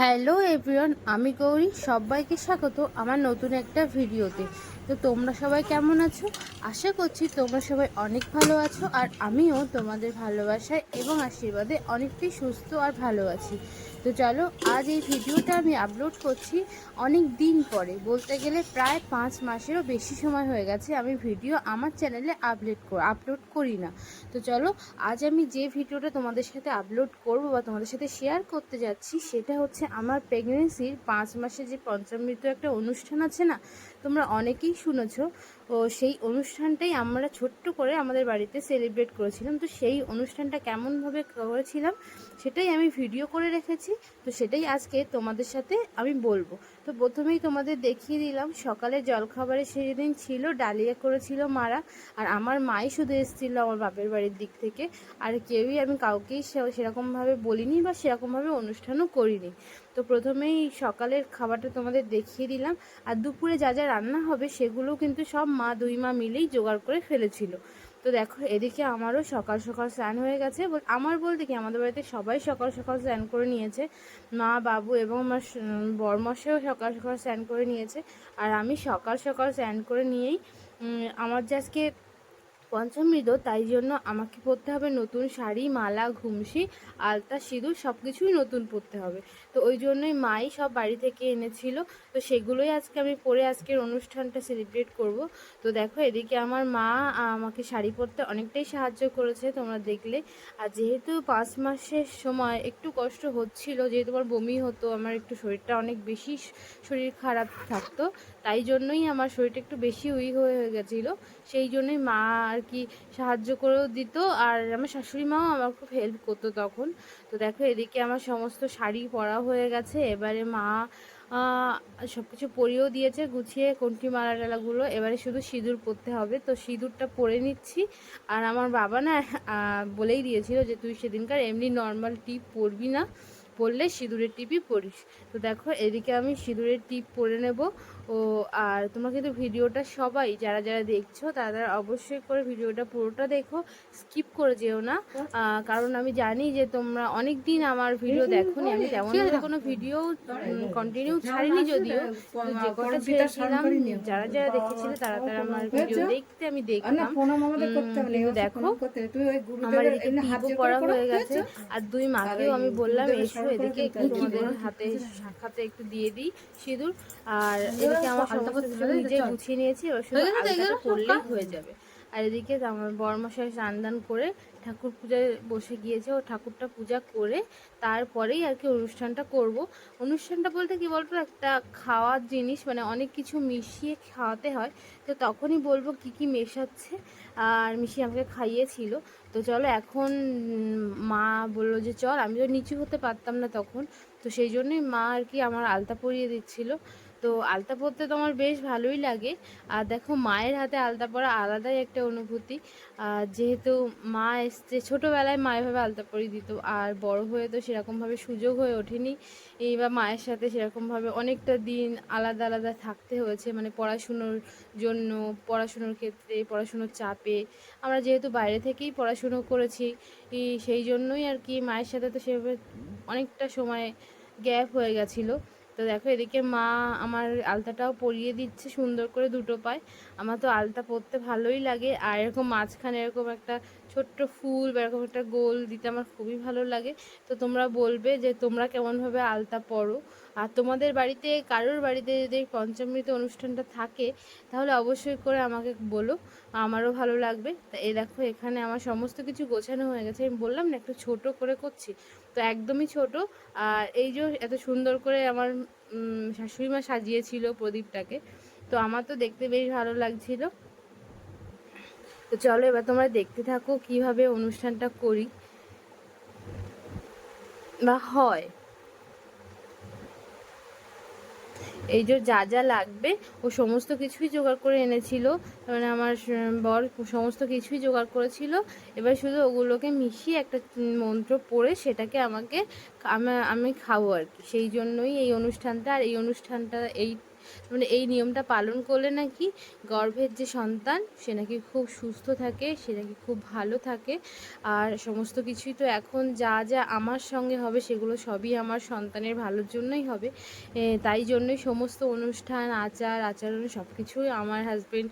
Hello everyone, আমি গৌরী, সবাইকে স্বাগত আমার নতুন একটা ভিডিওতে। তো তোমরা সবাই কেমন আছো? আশা করছি তোমরা সবাই অনেক ভালো আছো আর আমিও তোমাদের ভালোবাসায় এবং আশীর্বাদে অনেকটাই সুস্থ আর ভালো আছি। তো চলো, আজ এই ভিডিওটা আমি আপলোড করছি অনেক দিন পরে। বলতে গেলে প্রায় পাঁচ মাসেরও বেশি সময় হয়ে গেছে আমি ভিডিও আমার চ্যানেলে আপলোড আপলোড করি না। তো চলো, আজ আমি যে ভিডিওটা তোমাদের সাথে আপলোড করব বা তোমাদের সাথে শেয়ার করতে যাচ্ছি, সেটা হচ্ছে আমার প্রেগনেন্সির পাঁচ মাসে যে পঞ্চমৃত একটা অনুষ্ঠান আছে না তোমরা অনেকেই শুনেছ ও সেই অনুষ্ঠানটাই আমরা ছোট্ট করে আমাদের বাড়িতে সেলিব্রেট করেছিলাম। তো সেই অনুষ্ঠানটা কেমনভাবে করেছিলাম, সেটাই আমি ভিডিও করে রেখেছি। তো সেটাই আজকে তোমাদের সাথে আমি বলব। তো প্রথমেই তোমাদের দেখিয়ে দিলাম, সকালে জলখাবারে সেদিন ছিল, ডালিয়া করেছিল মারা, আর আমার মাই শুধু এসেছিল আমার বাপের বাড়ির দিক থেকে, আর কেউই আমি কাউকেই সেরকমভাবে বলিনি বা সেরকমভাবে অনুষ্ঠানও করিনি। তো প্রথমেই সকালের খাবারটা তোমাদের দেখিয়ে দিলাম, আর দুপুরে যা যা রান্না হবে সেগুলো কিন্তু সব মা দুই মা মিলেই জোগাড় করে ফেলেছিল। তো দেখো, এদিকে আমারও সকাল সকাল স্নান হয়ে গেছে। আমার বলতে কি, আমাদের বাড়িতে সবাই সকাল সকাল স্নান করে নিয়েছে। মা, বাবু এবং আমার বরমশাও সকাল সকাল স্নান করে নিয়েছে। আর আমি সকাল সকাল স্নান করে নিয়েই আমার যে আজকে পঞ্চমৃত তাই জন্য আমাকে পরতে হবে নতুন শাড়ি, মালা, ঘুমসি, আলতা, সিঁদুর সব কিছুই নতুন পরতে হবে। তো ওই জন্যই মাই সব বাড়ি থেকে এনেছিল। তো সেগুলোই আজকে আমি পরে আজকের অনুষ্ঠানটা সেলিব্রেট করব। তো দেখো এদিকে আমার মা আমাকে শাড়ি পরতে অনেকটাই সাহায্য করেছে তোমরা দেখলে। আর যেহেতু পাঁচ মাসের সময় একটু কষ্ট হচ্ছিল, যেহেতু আমার বমি হতো, আমার একটু শরীরটা অনেক বেশি শরীর খারাপ থাকতো তাই জন্যই আমার শরীরটা একটু বেশি উইক হয়ে হয়ে গেছিল। সেই জন্যই মা আর কি সাহায্য করেও দিত আর আমার শাশুড়ি মাও আমার খুব হেল্প করতো তখন। তো দেখো এদিকে আমার সমস্ত শাড়ি পরা হয়ে গেছে। এবারে মা সব কিছু পরিয়েও দিয়েছে, গুছিয়ে কন্টি মালা টালাগুলো এবারে শুধু সিঁদুর পরতে হবে। তো সিঁদুরটা পরে নিচ্ছি। আর আমার বাবা না বলেই দিয়েছিল যে, তুই সেদিনকার এমনি নর্মাল টিপ পরবি না। পরলে সিঁদুরের টিপই পরিস তো দেখো এদিকে আমি সিঁদুরের টিপ পরে নেব। ও আর তোমরা কিন্তু ভিডিওটা সবাই যারা যারা দেখছ তারা অবশ্যই করে ভিডিওটা পুরোটা দেখো স্কিপ করে যেও না। কারণ আমি জানি যে তোমরা অনেক দিন আমার ভিডিও দেখোনি। আমি তেমন কোনো ভিডিও কন্টিনিউ ছাড়িনি যদিও। যে কটা ছেড়েছিলাম যারা যারা দেখেছিলে তারা তারা আমার ভিডিও দেখতে আমি দেখলাম। দেখো আমার এদিকে টিপও করা হয়ে গেছে। আর দুই মাকেও আমি বললাম এসো এদিকে একটু তোমাদের হাতে শাখাতে একটু দিয়ে দিই সিঁদুর। আর এদিকে আমার সমস্ত কিছু নিজে গুছিয়ে নিয়েছি এবার শুধু আলতাটা করলেই হয়ে। যাবে। আর এদিকে আমার বরমশাই স্নান করে ঠাকুর পূজায় বসে গিয়েছে ও ঠাকুরটা পূজা করে তারপরেই আর কি অনুষ্ঠানটা করব। অনুষ্ঠানটা বলতে কি বলতো, একটা খাওয়ার জিনিস মানে অনেক কিছু মিশিয়ে খাওয়াতে হয়। তো তখনই বলব কি কি মেশাচ্ছে। আর মিশিয়ে আমাকে খাইয়েছিল। তো চলো এখন মা বলল যে, চল আমি তো নিচু হতে পারতাম না তখন। তো সেই জন্যই মা আর কি আমার আলতা পরিয়ে দিচ্ছিল। তো আলতা পরতে তো আমার বেশ ভালোই লাগে। আর দেখো মায়ের হাতে আলতা পরা আলাদাই একটা অনুভূতি। আর যেহেতু মা এসছে, ছোটোবেলায় মা এভাবে আলতা পরিয়ে দিত। আর বড় হয়ে তো সেরকমভাবে সুযোগ হয়ে ওঠেনি। এইবার মায়ের সাথে সেরকমভাবে অনেকটা দিন আলাদা আলাদা থাকতে হয়েছে। মানে পড়াশুনোর জন্য, পড়াশুনোর ক্ষেত্রে, পড়াশুনোর চাপে। আমরা যেহেতু বাইরে থেকেই পড়াশুনো করেছি সেই জন্যই আর কি মায়ের সাথে তো সেভাবে অনেকটা সময় গ্যাপ হয়ে গেছিল। তো দেখো এদিকে মা আমার আলতাটাও পরিয়ে দিচ্ছে, সুন্দর করে দুটো পায়। আমার তো আলতা পরতে ভালোই লাগে। আর এরকম মাঝখানে এরকম একটা ছোট্ট ফুল বা এরকম একটা গোল দিতে আমার খুবই ভালো লাগে। তো তোমরা বলবে যে তোমরা কেমনভাবে আলতা পরো। আর তোমাদের বাড়িতে, কারোর বাড়িতে যদি পঞ্চমৃত অনুষ্ঠানটা থাকে, তাহলে অবশ্যই করে আমাকে বলো। আমারও ভালো লাগবে। তা এ দেখো, এখানে আমার সমস্ত কিছু গোছানো হয়ে গেছে। আমি বললাম না, একটু ছোট করে করছি। তো একদমই ছোট। আর এই যে এত সুন্দর করে আমার শাশুড়ি মা সাজিয়েছিল প্রদীপটাকে। তো আমার তো দেখতে বেশ ভালো লাগছিল। তো চলো এবার তোমরা দেখতে থাকো কীভাবে অনুষ্ঠানটা করি। বা হয়। এই যে যা যা লাগবে, ও সমস্ত কিছুই জোগাড় করে এনেছিল। মানে আমার বর সমস্ত কিছুই জোগাড় করেছিল। এবার শুধু ওগুলোকে মিশিয়ে একটা মন্ত্র পড়ে সেটাকে আমাকে আমি খাব আর কি। সেই জন্যই এই অনুষ্ঠানটা, আর এই অনুষ্ঠানটা, এই মানে এই নিয়মটা পালন করলে নাকি গর্ভের যে সন্তান, সে নাকি খুব সুস্থ থাকে, সে নাকি খুব ভালো থাকে। আর সমস্ত কিছুই তো এখন যা যা আমার সঙ্গে হবে, সেগুলো সবই আমার সন্তানের ভালোর জন্যই হবে। তাই জন্যই সমস্ত অনুষ্ঠান, আচার, আচরণ সব কিছুই আমার হাজব্যান্ড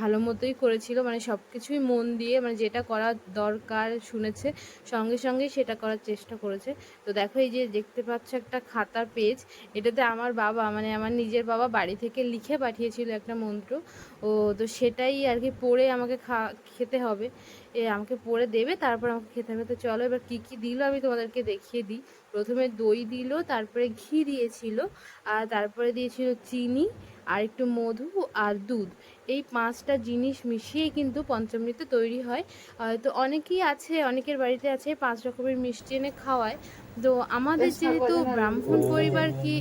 ভালো মতোই করেছিল। মানে সব কিছুই মন দিয়ে মানে যেটা করা দরকার শুনেছে, সঙ্গে সঙ্গে সেটা করার চেষ্টা করেছে। তো দেখো এই যে দেখতে পাচ্ছ একটা খাতার পেজ এটাতে আমার বাবা মানে আমার নিজের বাবা বাড়ি থেকে লিখে পাঠিয়েছিল একটা মন্ত্র। ও তো সেটাই আর কি পড়ে আমাকে খা খেতে হবে। এ আমাকে পড়ে দেবে তারপর আমাকে খেতে হবে। তো চলো এবার কী কী দিল আমি তোমাদেরকে দেখিয়ে দিই। প্রথমে দই দিল তারপরে ঘি দিয়েছিল আর তারপরে দিয়েছিল চিনি আর একটু মধু আর দুধ। এই পাঁচটা জিনিস মিশিয়েই কিন্তু পঞ্চামৃত তৈরি হয়। তো অনেকেই আছে অনেকের বাড়িতে আছে পাঁচ রকমের মিষ্টি এনে খাওয়ায়। তো আমাদের যেহেতু ব্রাহ্মণ পরিবার কি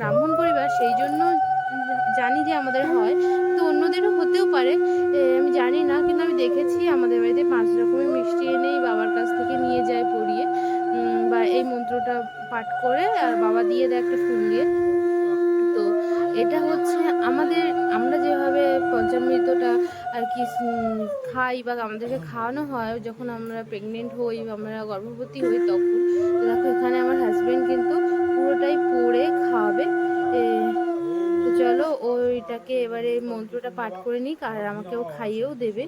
ব্রাহ্মণ পরিবার সেই জন্য জানি যে আমাদের হয়, তো অন্যদেরও হতেও পারে আমি জানি না, কিন্তু আমি দেখেছি আমাদের বাড়িতে পাঁচ রকমের মিষ্টি এনেই বাবার কাছ থেকে নিয়ে যায় পড়িয়ে বা এই মন্ত্রটা পাঠ করে, আর বাবা দিয়ে দেয় একটা ফুল দিয়ে। তো এটা হচ্ছে আমাদের, আমরা যেভাবে পঞ্চামৃতটা আর কি খাই বা আমাদেরকে খাওয়ানো হয়, যখন আমরা প্রেগনেন্ট হই বা আমরা গর্ভবতী হই তখন দেখো এখানে আমার হাজবেন্ড কিন্তু পুরোটাই পড়ে খাওয়াবে এ, তো চলো ওইটাকে এবারে মন্ত্রটা পাঠ করে নিক আর আমাকেও খাইয়েও দেবে।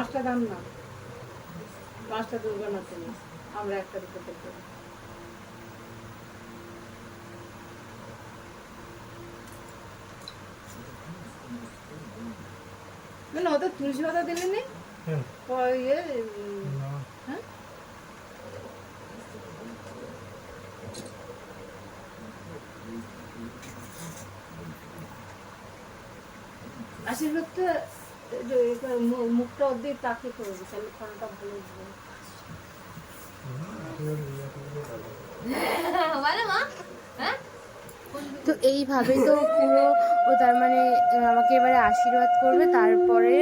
পাঁচটা দাম না। পাঁচটা দুর্গা নাচনি আমরা একটা দুটো করতে। না না ওদের তুলসী পাতা দিলেনি? নেই প- ইয়ে উম, হ্যাঁ আশীর্বাদটা এই যে এবার মু- মুখটা অর্ধেক তাকে করে দিই আমি খানাটা ভালো হবে। তো এইভাবে তো পুরো ও তার মানে আমাকে এবারে আশীর্বাদ করবে। তারপরে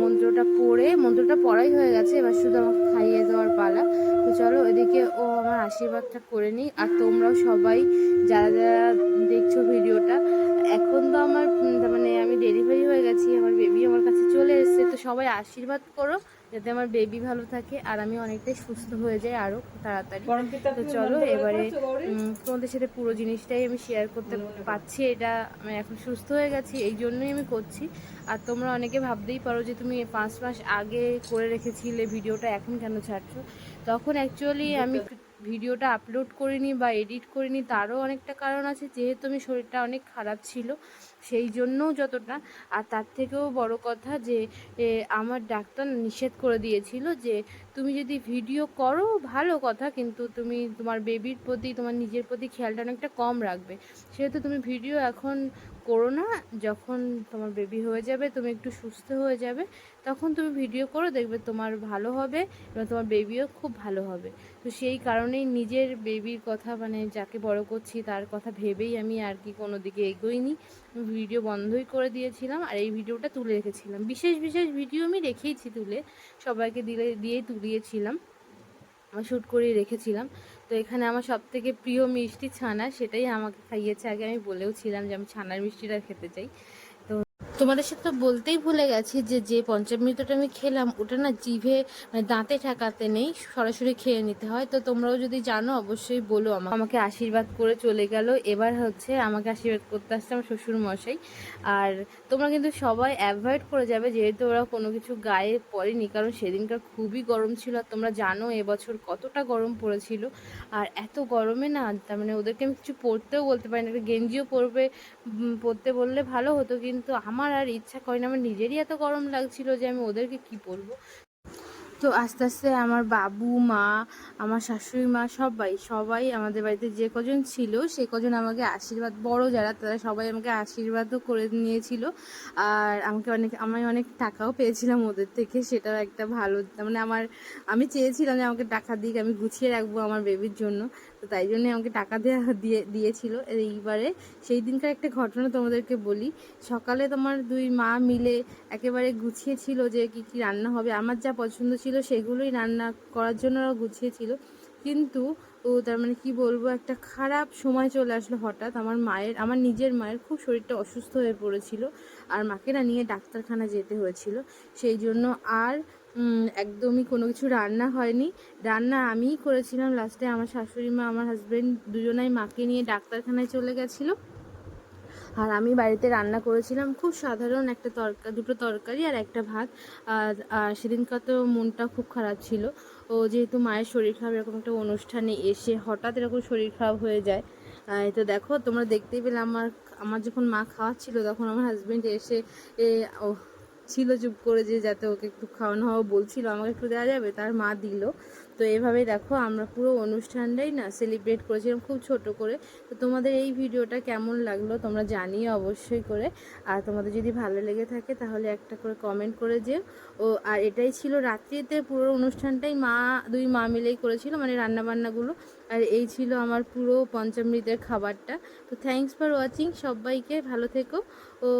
মন্ত্রটা পড়ে, মন্ত্রটা পড়াই হয়ে গেছে। এবার শুধু আমাকে খাইয়ে দেওয়ার পালা। তো চলো এদিকে ও আমার আশীর্বাদটা করে নিই। আর তোমরাও সবাই যারা যারা দেখছ ভিডিওটা, এখন তো আমার মানে আমি ডেলিভারি হয়ে গেছি। আমার বেবি আমার কাছে চলে এসেছে। তো সবাই আশীর্বাদ করো। যাতে আমার বেবি ভালো থাকে আর আমি অনেকটাই সুস্থ হয়ে যাই আরও তাড়াতাড়ি। তো চলো এবারে তোমাদের সাথে পুরো জিনিসটাই আমি শেয়ার করতে পারছি এটা আমি এখন সুস্থ হয়ে গেছি এই জন্যই আমি করছি। আর তোমরা অনেকে ভাবতেই পারো যে তুমি পাঁচ মাস আগে করে রেখেছিলে ভিডিওটা এখন কেন ছাড়ছো? তখন অ্যাকচুয়ালি আমি ভিডিওটা আপলোড করিনি বা এডিট করিনি তারও অনেকটা কারণ আছে। যেহেতু আমি শরীরটা অনেক খারাপ ছিল সেই জন্যও যতটা। আর তার থেকেও বড় কথা যে আমার ডাক্তার নিষেধ করে দিয়েছিল যে তুমি যদি ভিডিও করো, ভালো কথা, কিন্তু তুমি তোমার বেবির প্রতি, তোমার নিজের প্রতি খেয়ালটা অনেকটা কম রাখবে। সেহেতু তুমি ভিডিও এখন করো না, যখন তোমার বেবি হয়ে যাবে, তুমি একটু সুস্থ হয়ে যাবে, তখন তুমি ভিডিও করো, দেখবে তোমার ভালো হবে এবং তোমার বেবিও খুব ভালো হবে। তো সেই কারণেই নিজের বেবির কথা মানে যাকে বড় করছি, তার কথা ভেবেই আমি আর কি কোনো দিকে এগোইনি। ভিডিও বন্ধই করে দিয়েছিলাম আর এই ভিডিওটা তুলে রেখেছিলাম। বিশেষ বিশেষ ভিডিও আমি রেখেইছি তুলে। সবাইকে দিলে, দিয়েই তুলিয়েছিলাম আমি শ্যুট করে রেখেছিলাম। তো এখানে আমার সব থেকে প্রিয় মিষ্টি ছানা সেটাই আমাকে খাইয়েছে। আগে আমি বলেও ছিলাম যে আমি ছানার মিষ্টিটা খেতে চাই। তোমাদের সাথে তো বলতেই ভুলে গেছি যে যে পঞ্চামৃতটা আমি খেলাম, ওটা না জিভে মানে দাঁতে ঠেকাতে নেই, সরাসরি খেয়ে নিতে হয়। তো তোমরাও যদি জানো, অবশ্যই বলো আমাকে। আমাকে আশীর্বাদ করে চলে গেল। এবার হচ্ছে আমাকে আশীর্বাদ করতে আসছে আমার শ্বশুর মশাই আর তোমরা কিন্তু সবাই অ্যাভয়েড করে যাবে, যেহেতু ওরা কোনো কিছু গায়ে পড়েনি কারণ সেদিনকার খুবই গরম ছিল। আর তোমরা জানো, এবছর কতটা গরম পড়েছিল। আর এত গরমে না, তার মানে ওদেরকে আমি কিছু পরতেও বলতে পারি না। একটা গেঞ্জিও পরবে পরতে বললে ভালো হতো, কিন্তু আমার আর ইচ্ছা করে না। আমার নিজেরই এত গরম লাগছিল যে আমি ওদেরকে কি পরবো তো আস্তে আস্তে আমার বাবু, মা, আমার শাশুড়ি মা সবাই সবাই আমাদের বাড়িতে যে কজন ছিল, সে কজন আমাকে আশীর্বাদ, বড় যারা, তারা সবাই আমাকে আশীর্বাদও করে নিয়েছিল। আর আমাকে অনেক, আমি অনেক টাকাও পেয়েছিলাম ওদের থেকে, সেটাও একটা ভালো মানে আমার, আমি চেয়েছিলাম যে আমাকে টাকা দিক, আমি গুছিয়ে রাখব আমার বেবির জন্য, তো তাই জন্য আমাকে টাকা দেওয়া দিয়ে, দিয়েছিল এইবারে। সেই দিনকার একটা ঘটনা তোমাদেরকে বলি, সকালে তোমার দুই মা মিলে একেবারে গুছিয়েছিল যে কি কি রান্না হবে, আমার যা পছন্দ ছিল সেগুলোই রান্না করার জন্য ওরা গুছিয়েছিল। কিন্তু ও তার মানে কি বলব, একটা খারাপ সময় চলে আসলো হঠাৎ। আমার মায়ের, আমার নিজের মায়ের খুব শরীরটা অসুস্থ হয়ে পড়েছিল আর মাকে না নিয়ে ডাক্তারখানা যেতে হয়েছিল। সেই জন্য আর একদমই কোনো কিছু রান্না হয়নি। রান্না আমিই করেছিলাম। লাস্টে আমার শাশুড়ি মা, আমার হাজবেন্ড দুজনাই মাকে নিয়ে ডাক্তারখানায় চলে গেছিল। আর আমি বাড়িতে রান্না করেছিলাম খুব সাধারণ একটা তরকা দুটো তরকারি আর একটা ভাত। আর সেদিনকার তো মনটা খুব খারাপ ছিল। ও যেহেতু মায়ের শরীর খারাপ এরকম একটা অনুষ্ঠানে এসে হঠাৎ এরকম শরীর খারাপ হয়ে যায়। তো দেখো তোমরা দেখতেই পেলে আমার আমার যখন মা খাওয়াচ্ছিল তখন আমার হাজব্যান্ড এসে এ, ছিল চুপ করে যে যাতে ওকে একটু খাওয়ানো হওয়া বলছিল আমাকে একটু দেওয়া যাবে তার মা দিল। তো এভাবেই দেখো, আমরা পুরো অনুষ্ঠানটাই না সেলিব্রেট করেছিলাম খুব ছোট করে। তো তোমাদের এই ভিডিওটা কেমন লাগল তোমরা জানিও অবশ্যই করে। আর তোমাদের যদি ভালো লেগে থাকে তাহলে একটা করে কমেন্ট করে যেও। ও, আর এটাই ছিল রাত্রিতে পুরো অনুষ্ঠানটাই মা, দুই মা মিলেই করেছিল মানে রান্নাবান্নাগুলো। আর এই ছিল আমার পুরো পঞ্চামৃতের খাবারটা। তো থ্যাঙ্কস ফর ওয়াচিং সবাইকে, ভালো থেকো। ও